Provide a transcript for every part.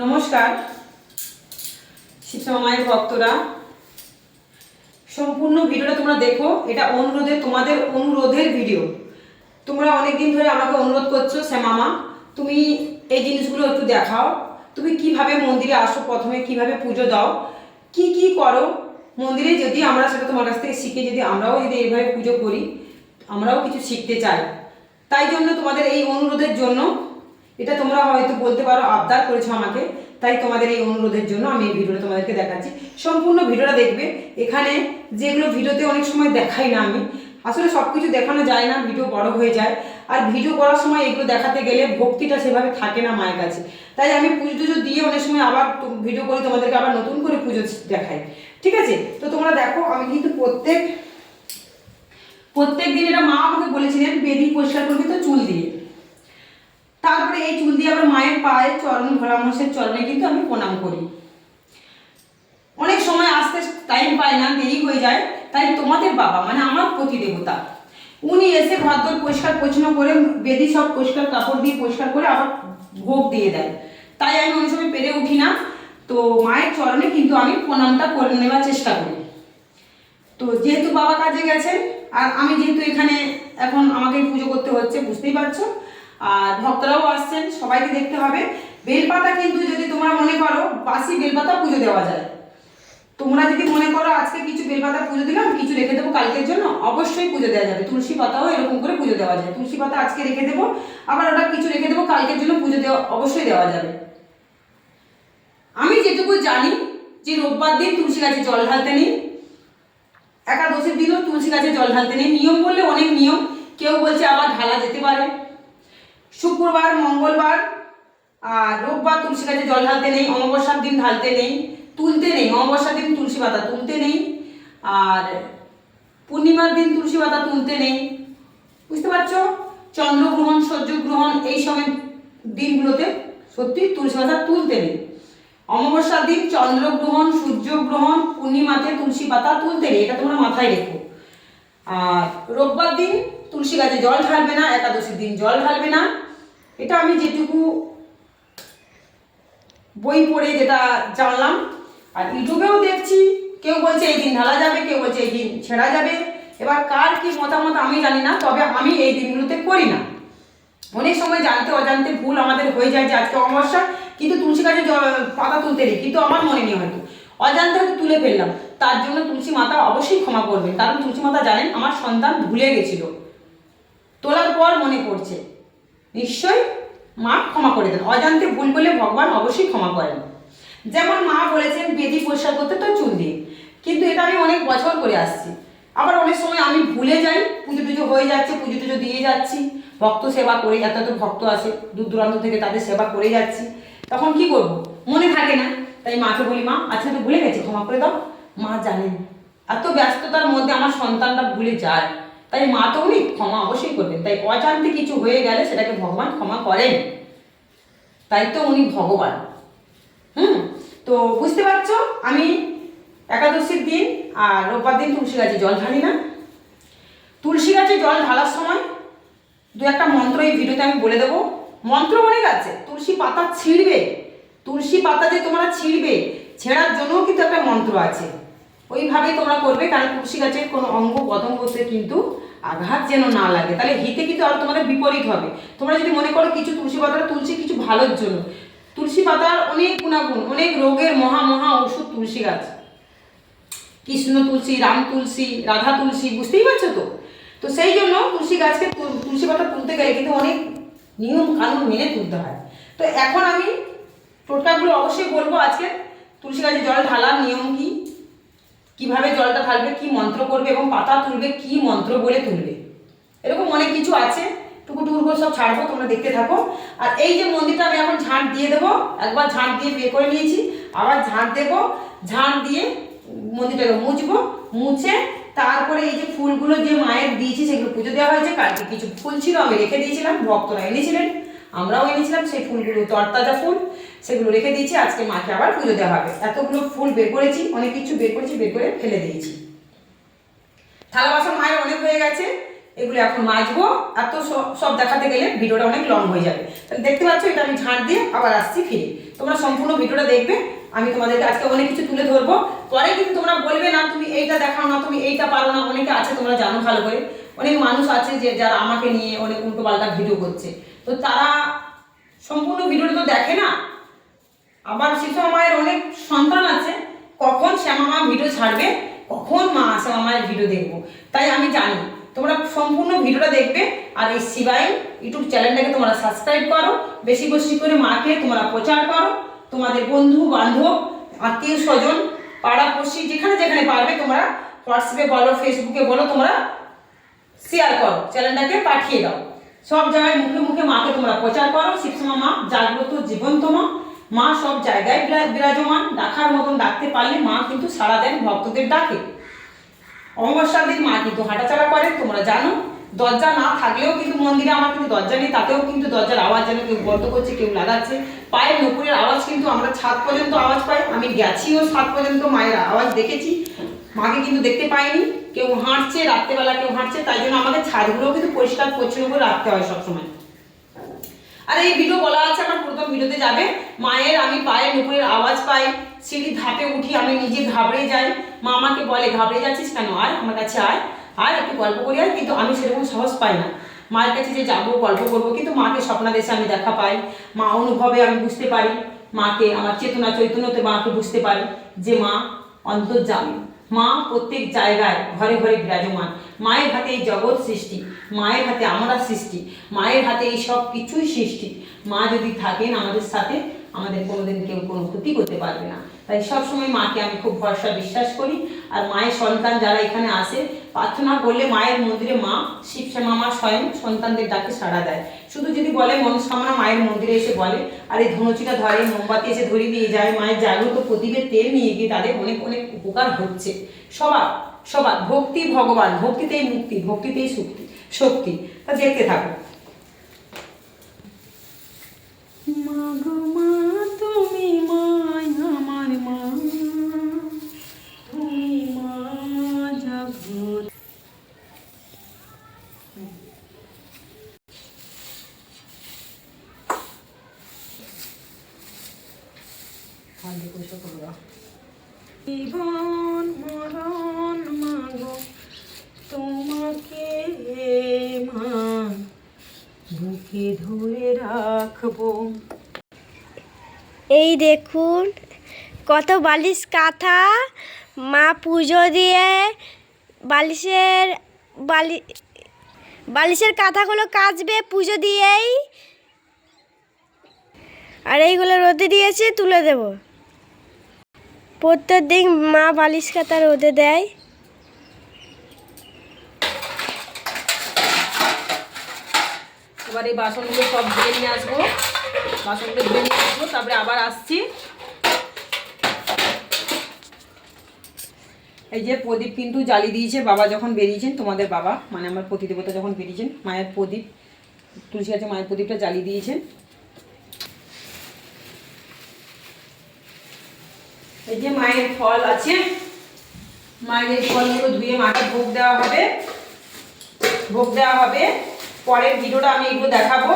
নমস্কার। শিবশ্যামা ভক্তরা, সম্পূর্ণ ভিডিওটা তোমরা দেখো। এটা অনুরোধে, তোমাদের অনুরোধের ভিডিও। তোমরা অনেকদিন ধরে আমাকে অনুরোধ করছ, শ্যামামা, তুমি এই জিনিসগুলো একটু দেখাও। তুমি কীভাবে মন্দিরে আসো প্রথমে, কীভাবে পুজো দাও, কি কি করো? মন্দিরে যদি আমরা সেটা তোমার কাছ থেকে শিখে, যদি আমরাও যদি এইভাবে পুজো করি, আমরাও কিছু শিখতে চাই। তাই জন্য তোমাদের এই অনুরোধের জন্য এটা তোমরা হয়তো বলতে পারো, আবদার করেছ আমাকে, তাই তোমাদের এই অনুরোধের জন্য আমি এই ভিডিওটা তোমাদেরকে দেখাচ্ছি। সম্পূর্ণ ভিডিওটা দেখবে, এখানে যেগুলো ভিডিওতে অনেক সময় দেখাই না আমি। আসলে সব কিছু দেখানো যায় না, ভিডিও বড় হয়ে যায়। আর ভিডিও করার সময় এগুলো দেখাতে গেলে ভক্তিটা সেভাবে থাকে না মায়ের কাছে। তাই আমি পুজো টুজো দিয়ে অনেক সময় আবার ভিডিও করি তোমাদেরকে আবার নতুন করে পুজো দেখাই। ঠিক আছে? তো তোমরা দেখো, আমি কিন্তু প্রত্যেক প্রত্যেক দিন এটা মা আমাকে বলেছিলেন, বেদি পরিষ্কার করবি তো চুল দিয়ে। তারপরে এই চুল দিয়ে আবার মায়ের পায়ে চরণ ভোলা মশের চরণে কিন্তু আমি প্রণাম করি। অনেক সময় আসতে টাইম পায় না, দেরি হয়ে যায়, তাই তোমাদের বাবা মানে আমার প্রতি দেবতা উনি এসে ঘর দর পরিষ্কার পরিচ্ছন্ন করে বেদি সব পরিষ্কার কাপড় দিয়ে পরিষ্কার করে আবার ভোগ দিয়ে দেয়। তাই আমি অনেক সময় পেরে উঠি না, তো মায়ের চরণে কিন্তু আমি প্রণামটা করে নেওয়ার চেষ্টা করি। তো যেহেতু বাবা কাজে গেছেন, আর আমি যেহেতু এখানে এখন আমাকে পুজো করতে হচ্ছে, বুঝতেই পারছ? ভক্তরাও আসছেন, সবাইকে দেখতে হবে। বেলপাতা কিন্তু যদি তোমরা মনে করো, বাসি বেলপাতা পুজো দেওয়া যায়। তোমরা যদি মনে করো আজকে কিছু বেলপাতা পুজো দিলাম, কিছু রেখে দেবো কালকের জন্য, অবশ্যই পুজো দেওয়া যাবে। তুলসী পাতাও এরকম করে পুজো দেওয়া যায়। তুলসী পাতা আজকে রেখে দেবো, আবার ওটা কিছু রেখে দেবো, কালকের জন্য পুজো দেওয়া, অবশ্যই দেওয়া যাবে। আমি যেটুকু জানি, যে রোববার দিন তুলসী গাছে জল ঢালতে নেই। একাদশীর দিনও তুলসী গাছে জল ঢালতে নেই। নিয়ম বললে অনেক নিয়ম। কেউ বলছে আবার ঢালা যেতে পারে। শুক্রবার, মঙ্গলবার, আর রোববার তুলসী গাছে জল ঢালতে নেই, অমাবস্যার দিন ঢালতে নেই, তুলতে নেই, অমাবস্যার দিন তুলসী পাতা তুলতে নেই, আর পূর্ণিমার দিন তুলসী পাতা তুলতে নেই। বুঝতে পারছ? চন্দ্রগ্রহণ, সূর্যগ্রহণ, এই সময় দিনগুলোতে সত্যি তুলসী পাতা তুলতে নেই। অমাবস্যার দিন চন্দ্রগ্রহণ, সূর্যগ্রহণ, পূর্ণিমাতে তুলসী পাতা তুলতে নেই, এটা তোমরা মাথায় রেখো। আর রোববার দিন তুলসী গাছে জল ঢালবে না, একাদশীর দিন জল ঢালবে না। এটা আমি যেটুকু বই পড়ে যেটা জানলাম, আর ইউটিউবেও দেখছি, কেউ বলছে এই দিন ঢালা যাবে, কেউ বলছে এই দিন ছেঁড়া যাবে। এবার কার কি মতামত আমি জানি না, তবে আমি এই দিনগুলোতে করি না। অনেক সময় জানতে অজান্তে ভুল আমাদের হয়ে যায় যে আজকে অমাবস্যা, কিন্তু তুলসী গাছে পাতা তুলতে নেই, কিন্তু আমার মনে নেই হয়তো। অজান্তে হয়তো তুলে ফেললাম, তার জন্য তুলসী মাতা অবশ্যই ক্ষমা করবেন, কারণ তুলসী মাতা জানেন আমার সন্তান ভুলে গেছিল। তোলার পর মনে পড়ছে। নিশ্চয়ই মা ক্ষমা করে দেন। অজান্তে ভুল বলে ভগবান অবশ্যই ক্ষমা করেন। যেমন মা বলেছেন, বেদি পরিষ্কার করতে তো চুল দিয়ে। কিন্তু এটা আমি অনেক বছর করে আসছি। আবার অনেক সময় আমি ভুলে যাই, পুজো টুজো হয়ে যাচ্ছে, পুজো টুজো দিয়ে যাচ্ছি। ভক্ত সেবা করে এত তো ভক্ত আসে দূর দূরান্ত থেকে তাদের সেবা করে যাচ্ছি। তখন কি করব? মনে থাকে না। তাই মাকে বলি, মা, আজকে তো ভুলে গেছি, ক্ষমা করে দাও। মা জানেন। এত ব্যস্ততার মধ্যে আমার সন্তানটা ভুলে যায়। তাই মা তো উনি ক্ষমা অবশ্যই করবেন। তাই অজান্তে কিছু হয়ে গেলে সেটাকে ভগবান ক্ষমা করেন। তাই তো উনি ভগবান। হুম? তো বুঝতে পারছ? আমি একাদশীর দিন আর রোববার দিন তুলসী গাছে জল ঢালি না। তুলসী গাছে জল ঢালার সময় দু একটা মন্ত্র এই ভিডিওতে আমি বলে দেবো। মন্ত্র অনেক আছে তুলসী পাতা ছিঁড়বে। তুলসী পাতা যে তোমরা ছিঁড়বে, ছেঁড়ার জন্যও কিন্তু একটা মন্ত্র আছে। ওইভাবে তোমরা করবে, কারণ তুলসী গাছের কোনো অঙ্গ করতে কিন্তু আঘাত যেন না লাগে। তাহলে হিতে কিন্তু আর তোমাদের বিপরীত হবে। তোমরা যদি মনে করো কিছু তুলসী পাতাটা তুলসী কিছু ভালোর জন্য। তুলসী পাতার অনেক গুণাগুণ, অনেক রোগের মহা মহা ওষুধ তুলসী গাছ। কৃষ্ণ তুলসী, রাম তুলসী, রাধা তুলসী, বুঝতেই পারছ তো? তো সেই জন্য তুলসী গাছকে তুলসী পাতা তুলতে গেলে কিন্তু অনেক নিয়ম কানুন মেনে তুলতে হয়। তো এখন আমি টোটকাগুলো অবশ্যই বলব আজকে। তুলসী গাছে জল ঢালার নিয়ম কি? কীভাবে জলটা ঢালবে, কি মন্ত্র করবে এবং পাতা তুলবে, কি মন্ত্র বলে তুলবে। এরকম অনেক কিছু আছে। টুকু টুকু করে সব ছাড়বো, তোমরা দেখতে থাকো। আর এই যে মন্দিরটা আমি এখন ঝাঁট দিয়ে দেবো, একবার ঝাঁট দিয়ে বের করে নিয়েছি। আবার ঝাঁট দেবো, ঝাঁট দিয়ে মন্দিরটাকে মুছবো, মুছে তারপরে এই যে ফুলগুলো যে মায়ের দিয়েছি, সেগুলো পুজো দেওয়া হয়েছে। কালকে কিছু ফুল ছিল, আমি রেখে দিয়েছিলাম, ভক্তরা এনেছিলেন। আমরাও এনেছিলাম সেই ফুলগুলো, তরতাজা ফুল। সেগুলো রেখে দিয়েছি, আজকে মাকে আবার পুজো দেওয়া হবে। এতগুলো ফুল বের করেছি, অনেক কিছু বের করেছি, বের করে ফেলে দিয়েছি। থালা বাসন মায়ের অনেক হয়ে গেছে, এগুলো এখন মাজবো এত সব সব দেখাতে গেলে ভিডিওটা অনেক লং হয়ে যাবে। তাহলে দেখতে পাচ্ছ, এটা আমি ঝাঁট দিয়ে আবার আসছি ফিরে। তোমরা সম্পূর্ণ ভিডিওটা দেখবে, আমি তোমাদেরকে আজকে অনেক কিছু তুলে ধরবো। পরে কিন্তু তোমরা বলবে না, তুমি এইটা দেখাও না, তুমি এইটা পারো না। অনেকে আছে, তোমরা জানো ভালো করে। অনেক মানুষ আছে যে, যারা আমাকে নিয়ে অনেক উল্টো পাল্টা ভিডিও করছে। তো তারা সম্পূর্ণ ভিডিওটা তো দেখে না আবার শিশু মায়ের অনেক সন্তান আছে, কখন শ্যামা মা ভিডিও ছাড়বে, কখন মা শ্যামা মায়ের ভিডিও দেখব। তাই আমি জানি, তোমরা সম্পূর্ণ ভিডিওটা দেখবে, আর এই সিবাই ইউটিউব চ্যানেলটাকে তোমরা সাবস্ক্রাইব করো, বেশি বেশি করে মাকে তোমরা প্রচার করো, তোমাদের বন্ধু, বান্ধব, আত্মীয় স্বজন পাড়াপড়শি যেখানে যেখানে পারবে তোমরা হোয়াটসঅ্যাপে বলো ফেসবুকে বলো, তোমরা শেয়ার করো, চ্যানেলটাকে পাঠিয়ে দাও। সব জায়গায় মুখে মুখে মাকে তোমরা প্রচার করো শিবসমা মা জাগ্রত জীবন্ত মা মা সব জায়গায় বিরা- বিরাজমান ডাকার মতন ডাকতে পারলে মা কিন্তু সারা দেন ভক্তদের ডাকে। অমাবস্যার দিন মা কিন্তু হাঁটাচলা করে তোমরা জানো। দরজা না থাকলেও কিন্তু মন্দিরে আমার কিন্তু দরজা নেই, তাতেও কিন্তু দরজার আওয়াজ যেন কেউ বন্ধ করছে, কেউ লাগাচ্ছে। পায়ের নুপুরের আওয়াজ কিন্তু আমরা ছাদ পর্যন্ত আওয়াজ পাই। আমি গেছিও ছাদ পর্যন্ত মায়ের আওয়াজ দেখেছি। মাকে কিন্তু দেখতে পাইনি। কেউ হাঁটছে, রাত্রেবেলা কেউ হাঁটছে, তাই জন্য আমাদের ছাদগুলোও কিন্তু পরিষ্কার, পরিচ্ছন্ন করে রাখতে হয় সবসময়। আর, এই ভিডিও বলা আছে, আমার প্রথম ভিডিওতে যাবে। মায়ের আমি পায়ের নুপুরের আওয়াজ পাই সিঁড়ির ধাপে উঠি, আমি নিজে ঘাবড়ে যাই। মা আমাকে বলে, ঘাবড়ে যাচ্ছিস কেন? আয়, আমার কাছে আয়। আয়, একটু গল্প করি আয় কিন্তু আমি সেরকম সাহস পাই না। মায়ের কাছে যে যাব, গল্প করব, কিন্তু মাকে স্বপ্নাদেশে আমি দেখা পাই। মা অনুভবে আমি বুঝতে পারি, মাকে, আমার চেতনা চৈতন্যতে মাকে বুঝতে পারি যে মা অন্তর্জামী মা প্রত্যেক জায়গায় ঘরে ঘরে বিরাজমান। মায়ের হাতে এই জগৎ সৃষ্টি, মায়ের হাতে আমরা সৃষ্টি, মায়ের হাতে এই সব কিছুই সৃষ্টি। মা যদি থাকেন আমাদের সাথে, আমাদের কোনোদিন কেউ কোনো ক্ষতি করতে পারবে না। তাই সবসময় মাকে আমি খুব ভরসা বিশ্বাস করি। আর মায়ের সন্তান যারা এখানে আসে, প্রার্থনা করলে মায়ের মন্দিরে মা শিবশ্যামা মা স্বয়ং সন্তানদের ডাকে সাড়া দেয়। শুধু যদি বলে মনস্কামনা মায়ের মন্দিরে এসে বলে, আর এই ধনুচিটা ধরে, মোমবাতি এসে ধরিয়ে দিয়ে যায়, মায়ের জাগ্রত প্রদীপের তেল নিয়ে গিয়ে তাদের অনেক অনেক উপকার হচ্ছে। সবার সবার, ভক্তি ভগবান, ভক্তিতেই মুক্তি, ভক্তিতেই শক্তি শক্তি। তা দেখতে থাকো। মা দেখুন, কত বালিশ কাঁথা, মা পুজো দিয়ে বালিশের বালি, বালিশের কাঁথাগুলো কাচবে পুজো দিয়েই। আর এইগুলো রোদে দিয়েছি, তুলে দেব। প্রত্যেক দিন মা বালিশ কাঁথা রোদে দেয়। এবার এই বাসনগুলো সব ধুয়ে নিয়ে আসব। বাসনগুলো ধুয়ে নিয়ে আসব, তারপরে আবার আসছি। এই যে প্রদীপ কিন্তু জ্বালিয়ে দিয়েছে, বাবা যখন বেরিয়েছেন, তোমাদের বাবা মানে আমার প্রতিদেবতা যখন বেরিয়েছেন, মায়ের প্রদীপ, তুলসী গাছে মায়ের প্রদীপটা জ্বালিয়ে দিয়েছেন। এই যে মায়ের ফল আছে, মায়ের ফলগুলো ধুয়ে মাকে ভোগ দেওয়া হবে। ভোগ দেওয়া হবে। পরের ভিডিওটা আমি এগুলো দেখাবো।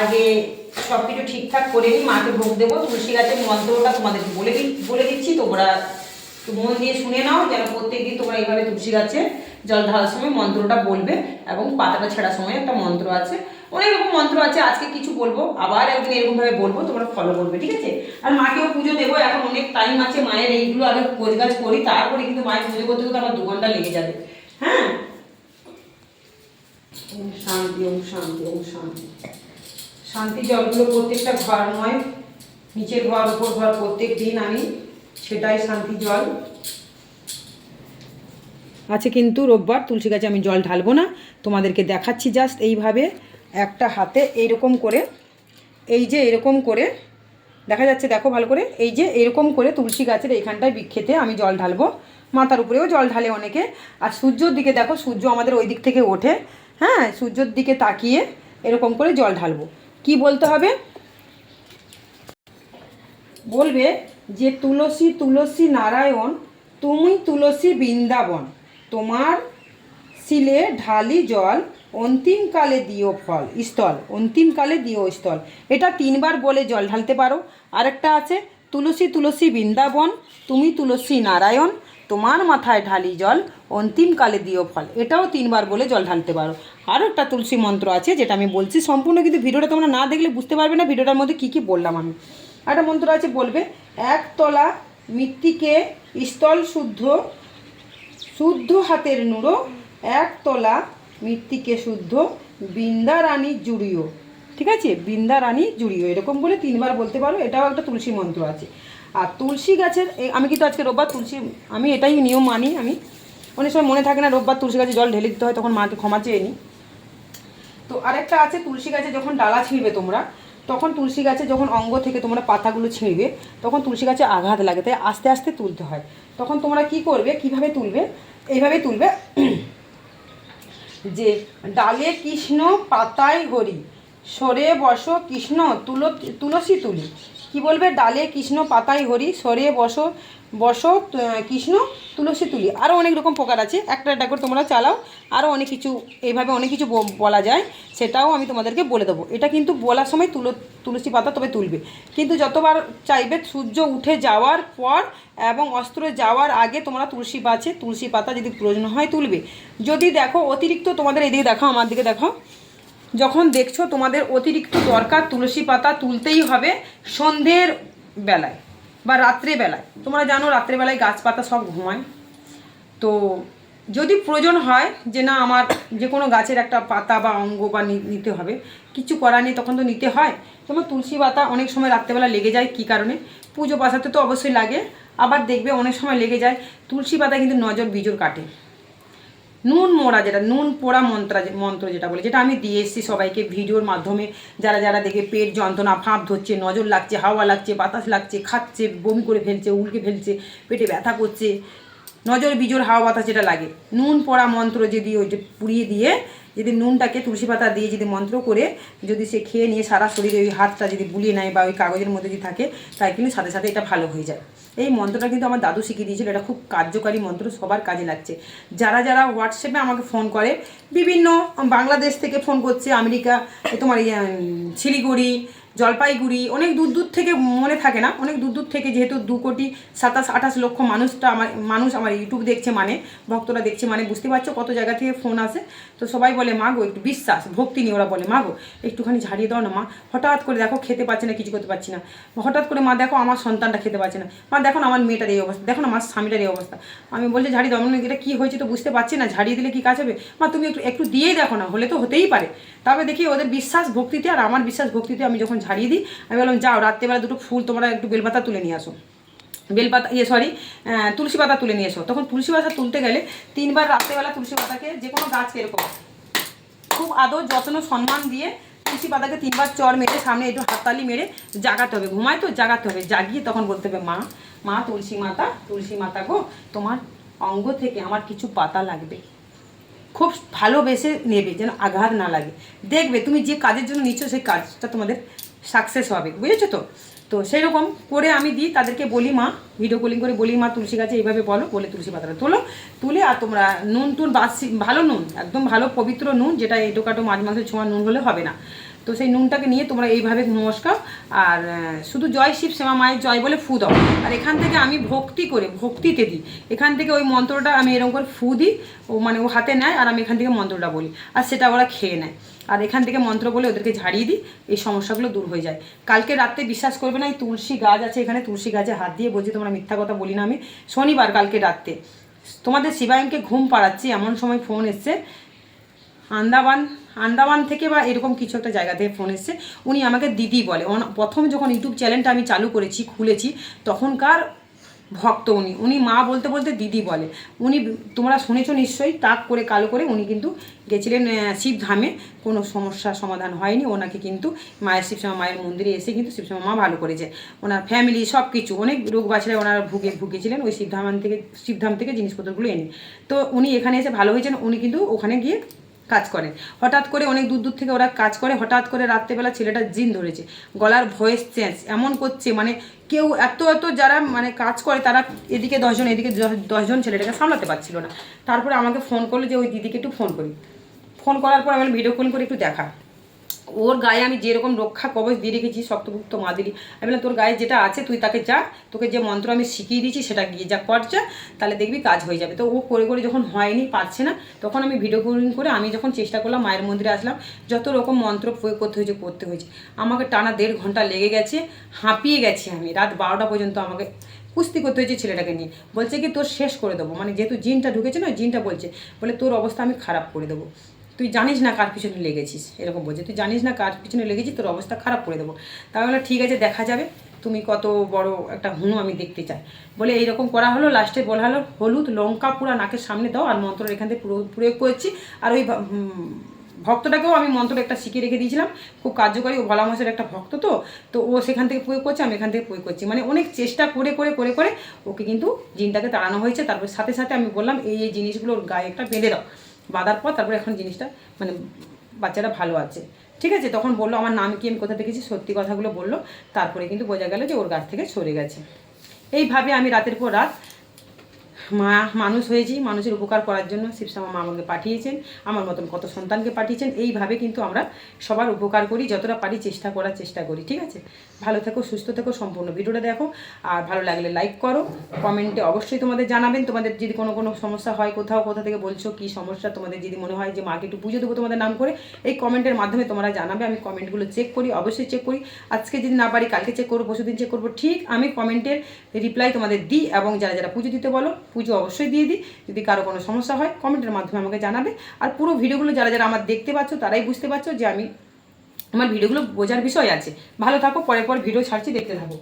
আগে সব কিছু ঠিকঠাক করে নিই মাকে ভোগ দেবো, তুলসী গাছের মন্ত্রটা তোমাদের বলে দি বলে দিচ্ছি, তোমরা একটু মন দিয়ে শুনে নাও, যেন প্রত্যেকদিন তোমরা এইভাবে তুলসী গাছে জল ঢালার সময় মন্ত্রটা বলবে এবং পাতাটা ছেঁড়ার সময় একটা মন্ত্র আছে। অনেক রকম মন্ত্র আছে, আজকে কিছু বলব, আবার একদিন এরকমভাবে বলব, তোমরা ফলো করবে, ঠিক আছে? আর মাকেও পুজো দেবো, এখন অনেক টাইম আছে, মায়ের এইগুলো আগে কাজ করি, তারপরে কিন্তু মায়ের পুজো করতে করতে আমার দু ঘণ্টা লেগে যাবে। হ্যাঁ? ওম শান্তি ওম শান্তি ওম শান্তি। শান্তি জলগুলো প্রত্যেকটা ঘরময় নিচের ঘর, উপর ঘর, প্রত্যেক দিন আমি সেটাই শান্তি জল। আছে কিন্তু রোববার তুলসী গাছে আমি জল ঢালবো না, তোমাদেরকে দেখাচ্ছি জাস্ট এইভাবে একটা হাতে এইরকম করে, এই যে এরকম করে, দেখা যাচ্ছে দেখো ভালো করে, এই যে এরকম করে তুলসী গাছের এইখানটায় বিক্ষেতে আমি জল ঢালবো, মাথার উপরেও জল ঢালে অনেকে। আর সূর্যর দিকে দেখো, সূর্য আমাদের ওই দিক থেকে ওঠে হ্যাঁ সূর্যর দিকে তাকিয়ে এরকম করে জল ঢালবো। কি বলতে হবে? বলবে যে তুলসী তুলসী নারায়ণ, তুমি তুলসী বৃন্দাবন, তোমার শিলে ঢালি জল অন্তিমকালে দিও ফল, স্থল অন্তিমকালে দিও স্থল। এটা তিনবার বলে জল ঢালতে পারো। আরেকটা আছে, তুলসী তুলসী বৃন্দাবন, তুমি তুলসী নারায়ণ তোমার মাথায় ঢালি জল অন্তিমকালে দিও ফল। এটাও তিনবার বলে জল ঢালতে পারো। আরও একটা তুলসী মন্ত্র আছে, যেটা আমি বলছি সম্পূর্ণ, কিন্তু ভিডিওটা তোমরা না দেখলে বুঝতে পারবে না, ভিডিওটার মধ্যে কী কী বললাম আমি। একটা মন্ত্র আছে, বলবে একতলা মৃত্তিকে স্থল শুদ্ধ শুদ্ধ হাতের নুড়ো একতলা মৃত্তিকে শুদ্ধ বৃন্দা রানী জুড়িও। ঠিক আছে? বৃন্দা রানী জুড়িও। এরকম বলে তিনবার বলতে পারো, এটাও একটা তুলসী মন্ত্র আছে। আর তুলসী গাছের আমি কিন্তু আজকে রোববার তুলসী, আমি এটাই নিয়ম মানি, আমি। অনেক সময় মনে থাকে না রোববার তুলসী গাছে জল ঢেলে দিতে হয়, তখন মাকে ক্ষমা চেয়ে নিই তো আরেকটা আছে, তুলসী গাছে যখন ডালা ছিঁড়বে তোমরা, তখন তুলসী গাছে যখন অঙ্গ থেকে তোমরা পাতাগুলো ছিঁড়বে, তখন তুলসী গাছে আঘাত লাগে, তাই আস্তে আস্তে তুলতে হয়। তখন তোমরা কি করবে, কীভাবে তুলবে? এইভাবে তুলবে। যে ডালে কৃষ্ণ পাতায় হরি, সরে বসো কৃষ্ণ, তুলো, তুলসী তুলি। কি বলবে? ডালে কৃষ্ণ, পাতায় হরি সরে বসো বসো কৃষ্ণ, তুলসী তুলি। আরও অনেক রকম প্রকার আছে। একটা একটা করে তোমরা চালাও। আরও অনেক কিছু, এইভাবে অনেক কিছু বলা যায়। সেটাও আমি তোমাদেরকে বলে দেবো। এটা কিন্তু বলার সময় তুলো, তুলসী পাতা তবে তুলবে। কিন্তু যতবার চাইবে সূর্য উঠে যাওয়ার পর এবং অস্ত্র যাওয়ার আগে তোমরা তুলসী বাছে তুলসী পাতা যদি প্রয়োজন হয় তুলবে। যদি দেখো অতিরিক্ত তোমাদের এদিকে দেখো, আমার দিকে দেখো। যখন দেখছ তোমাদের অতিরিক্ত দরকার তুলসী পাতা তুলতেই হবে সন্ধ্যের বেলায় বা রাত্রে বেলায়। তোমরা জানো রাত্রেবেলায় গাছপাতা সব ঘুমায়। তো যদি প্রয়োজন হয় যে না আমার যে কোনো গাছের একটা পাতা বা অঙ্গ বা নিতে হবে, কিছু করার নেই তখন তো নিতে হয়। তোমার তুলসী পাতা অনেক সময় রাত্রেবেলা লেগে যায় কী কারণে? পুজো পাশাতে তো অবশ্যই লাগে, আবার দেখবে অনেক সময় লেগে যায়, তুলসী পাতা কিন্তু নজর বিজোর কাটে। নুন মোড়া যেটা, নুন পোড়া মন্ত্রা মন্ত্র যেটা বলে, যেটা আমি দিয়ে এসেছি সবাইকে ভিডিওর মাধ্যমে। যারা যারা দেখে পেট যন্ত্রণা, ফাঁপ ধরছে, নজর লাগছে, হাওয়া লাগছে, বাতাস লাগছে, খাচ্ছে, বমি করে ফেলছে, উল্কে ফেলছে, পেটে ব্যথা করছে, নজর বিজোর হাওয়া বাতাস যেটা লাগে। নুন পোড়া মন্ত্র যদি ওই যে পুড়িয়ে দিয়ে যদি নুনটাকে তুলসী পাতা দিয়ে যদি মন্ত্র করে যদি সে খেয়ে নিয়ে সারা শরীরে ওই হাতটা যদি বুলিয়ে নেয় বা ওই কাগজের মধ্যে যদি থাকে, তাই কিন্তু সাথে সাথে এটা ভালো হয়ে যায়। এই মন্ত্রটা কিন্তু আমার দাদু শিখিয়ে দিয়েছিল, এটা খুব কার্যকারী মন্ত্র, সবার কাজে লাগছে। যারা যারা হোয়াটসঅ্যাপে আমাকে ফোন করে, বিভিন্ন বাংলাদেশ থেকে ফোন করছে, আমেরিকা, তোমার শিলিগুড়ি জলপাইগুড়ি, অনেক দূর দূর থেকে মনে থাকে না, অনেক দূর দূর থেকে যেহেতু দু কোটি সাতাশ, আঠাশ লক্ষ মানুষটা আমার, মানুষ আমার ইউটিউব দেখছে মানে ভক্তরা দেখছে মানে বুঝতে পারছ কত জায়গা থেকে ফোন আসে? তো সবাই বলে, মা গো, একটু বিশ্বাস, ভক্তি নিয়ে ওরা বলে, মা গো, একটুখানি ঝাড়িয়ে দাও না, মা, হঠাৎ করে দেখো খেতে পাচ্ছে না, কিছু করতে পারছি না, হঠাৎ করে মা দেখো আমার সন্তানটা খেতে পারছে না, মা দেখো আমার মেয়েটার এই অবস্থা, দেখো না আমার স্বামীটার এই অবস্থা। আমি বলছি, ঝাড়িয়ে দাও। এটা কী হয়েছে তো বুঝতে পারছি না, ঝাড়িয়ে দিলে কি কাজ হবে? মা, তুমি একটু একটু দিয়েই দেখো না, হলে তো হতেই পারে। তবে দেখি ওদের বিশ্বাস ভক্তিতে আর আমার বিশ্বাস ভক্তিতে আমি যখন ঝাড়িয়ে দিই। আমি বললাম, যাও, রাত্রেবেলা দুটো ফুল তোমরা একটু বেলপাতা তুলে নিয়ে আসো। বেলপাতা ইয়ে সরি তুলসী পাতা তুলে নিয়ে এসো। তখন তুলসী পাতা তুলতে গেলে তিনবার রাত্রেবেলা তুলসী পাতাকে যে কোনো গাছকে এরকম খুব আদর, যত্ন, সম্মান দিয়ে তুলসী পাতাকে তিনবার চর মেরে সামনে একটু হাততালি মেরে জাগাতে হবে। ঘুমায় তো, জাগাতে হবে। জাগিয়ে তখন বলতে হবে, মা মা, তুলসী মাতা তুলসী মাতা গো, তোমার অঙ্গ থেকে আমার কিছু পাতা লাগবে। খুব ভালোবেসে নেবে, যেন আঘাত না লাগে। দেখবে, তুমি যে কাজের জন্য নিচ্ছ, সেই কাজটা তোমাদের সাকসেস হবে, বুঝেছ তো? তো সেই রকম করে আমি দিই, তাদেরকে বলি মা ভিডিও কলিং করে বলি মা, তুলসী গাছে এইভাবে বলো, বলে তুলসী পাতাটা তোলো, তুলে আর তোমরা নুন টুন বাসি ভালো নুন, একদম ভালো পবিত্র নুন, যেটা এটোকাটো মাঝ মাঝে ছোঁয়া নুন হলে হবে না। তো সেই নুনটাকে নিয়ে তোমরা এইভাবে নমস্কার আর শুধু জয় শিব, শ্যামা মায়ের জয় বলে ফু দাও। আর এখান থেকে আমি ভক্তি করে, ভক্তিতে দিই। এখান থেকে ওই মন্ত্রটা আমি এরকম করে ফু দিই, ও মানে ও হাতে নেয়, আর আমি এখান থেকে মন্ত্রটা বলি। আর সেটা ওরা খেয়ে নেয়। আর এখান থেকে মন্ত্র বলে ওদেরকে ঝাড়িয়ে দিই, এই সমস্যাগুলো দূর হয়ে যায়। কালকে রাত্রে বিশ্বাস করবে না, এই তুলসী গাছ আছে এখানে, তুলসী গাছে হাত দিয়ে বলছি, তোমরা মিথ্যা কথা বলি না আমি। শনিবার কালকে রাত্রে। তোমাদের শিবায়নকে ঘুম পাড়াচ্ছি, এমন সময় ফোন এসছে। আন্দামান আন্দামান থেকে বা এরকম কিছু একটা জায়গা থেকে ফোন এসছে। উনি আমাকে দিদি বলে। প্রথম যখন ইউটিউব চ্যানেলটা আমি চালু করেছি, খুলেছি, তখনকার ভক্ত উনি। উনি মা বলতে বলতে দিদি বলে। উনি তোমরা শুনেছো নিশ্চয়ই, তাক করে কালো করে উনি কিন্তু গেছিলেন শিবধামে। কোনো সমস্যার সমাধান হয়নি। ওনাকে কিন্তু মায়ের শিবশ্যামা মায়ের মন্দিরে এসে কিন্তু শিবশ্যামা মা ভালো করেছে। ওনার ফ্যামিলি সব কিছু অনেক রোগ বাছায় ওনারা ভুগে, ভুগেছিলেন ওই শিবধাম থেকে শিবধাম থেকে জিনিসপত্রগুলো এনে। তো উনি এখানে এসে ভালো হয়েছেন। উনি কিন্তু ওখানে গিয়ে কাজ করে। হঠাৎ করে অনেক দূর দূর থেকে ওরা কাজ করে, হঠাৎ করে রাত্রেবেলা ছেলেটা জিন ধরেছে। গলার ভয়েস চেঞ্জ, এমন করছে মানে কেউ এত এত যারা মানে কাজ করে, তারা এদিকে দশজন এদিকে দশজন ছেলেটাকে সামলাতে পারছিল না। তারপরে আমাকে ফোন করল যে, ওই দিদিকে একটু ফোন করি। ফোন করার পর আমি ভিডিও কল করে একটু দেখা। ওর গায়ে আমি যেরকম রক্ষা কবচ দিয়ে রেখেছি শক্তপুক্ত মা দিলি আমি বললাম, তোর গায়ে যেটা আছে, তুই তাকে যা। তোকে যে মন্ত্র আমি শিখিয়ে দিয়েছি, সেটা গিয়ে যা, কর যা, তাহলে দেখবি কাজ হয়ে যাবে। তো ও করে করে যখন হয়নি, পারছে না, তখন আমি ভিডিও কলিং করে আমি যখন চেষ্টা করলাম, মায়ের মন্দিরে আসলাম, যত রকম মন্ত্র প্রয়োগ করতে হয়েছে করতে হয়েছে। আমাকে টানা দেড় ঘণ্টা লেগে গেছে, হাঁপিয়ে গেছি আমি। রাত বারোটা পর্যন্ত আমাকে কুস্তি করতে হয়েছে ছেলেটাকে নিয়ে। বলছে কি, তোর শেষ করে দেবো। মানে যেহেতু জিনটা ঢুকেছে না জিনটা বলছে, বলে, তোর অবস্থা আমি খারাপ করে দেবো। তুই জানিস না কার পিছনে লেগেছিস? এরকম বলছে, তুই জানিস না কার পিছনে লেগেছিস? তোর অবস্থা খারাপ করে দেবো। তাহলে ঠিক আছে, দেখা যাবে। তুমি কত বড় একটা হুনু আমি দেখতে চাই। বলে, এইরকম করা হলো লাস্টে বলা হলো, হলুদ লঙ্কা পুরো নাকের সামনে দাও আর মন্ত্র এখান থেকে পুরো প্রয়োগ করছি। আর ওই ভক্তটাকেও আমি মন্ত্র একটা শিখিয়ে রেখে দিয়েছিলাম। খুব কার্যকরী, ও ভোলা মাসের একটা ভক্ত তো তো ও সেখান থেকে প্রয়োগ করছে, আমি এখান থেকে প্রয়োগ করছি। মানে অনেক চেষ্টা করে করে করে করে ওকে কিন্তু জিনটাকে তাড়ানো হয়েছে। তারপর সাথে সাথে আমি বললাম, এই এই জিনিসগুলো ওর গায়ে একটা বেঁধে দাও। বাঁধার পর তারপরে এখন জিনিসটা মানে বাচ্চাটা ভালো আছে। ঠিক আছে? তখন বলল, আমার নাম কি আমি কোথা দেখেছি? সত্যি কথাগুলো বলল। তারপরে কিন্তু বোঝা গেল যে ওর গাছ থেকে সরে গেছে। এইভাবে আমি রাতের পর রাত মা মানুষ হয়েছি, মানুষের উপকার করার জন্য শিবশ্যামা মা আমাকে পাঠিয়েছেন, আমার মতন কত সন্তানকে পাঠিয়েছেন, এইভাবে কিন্তু আমরা সবার উপকার করি, যতটা পারি চেষ্টা করার চেষ্টা করি, ঠিক আছে? ভালো থেকো, সুস্থ থেকো, সম্পূর্ণ ভিডিওটা দেখো, আর ভালো লাগলে লাইক করো, কমেন্টে অবশ্যই তোমাদের জানাবেন, তোমাদের যদি কোনো কোনো সমস্যা হয়, কোথাও কোথা থেকে বলছো কি সমস্যা, তোমাদের যদি মনে হয় যে মাকে একটু পুজো দেবো তোমাদের নাম করে, এই কমেন্টের মাধ্যমে তোমরা জানাবে, আমি কমেন্টগুলো চেক করি, অবশ্যই চেক করি, আজকে যদি না পারি, কালকে চেক করব, পরশুদিন চেক করব, ঠিক আমি কমেন্টের রিপ্লাই তোমাদের দিই, এবং যারা যারা পুজো দিতে বলো পুজো অবশ্যই দিয়ে দিই। যদি কারও কোনো সমস্যা হয়, কমেন্টের মাধ্যমে আমাকে জানাবে। আর পুরো ভিডিওগুলো যারা যারা আমার দেখতে পাচ্ছ, তারাই বুঝতে পারছ যে আমি, আমার ভিডিওগুলো বোঝার বিষয় আছে। ভালো থাকো পরে পর ভিডিও ছাড়ছি, দেখতে থাকো।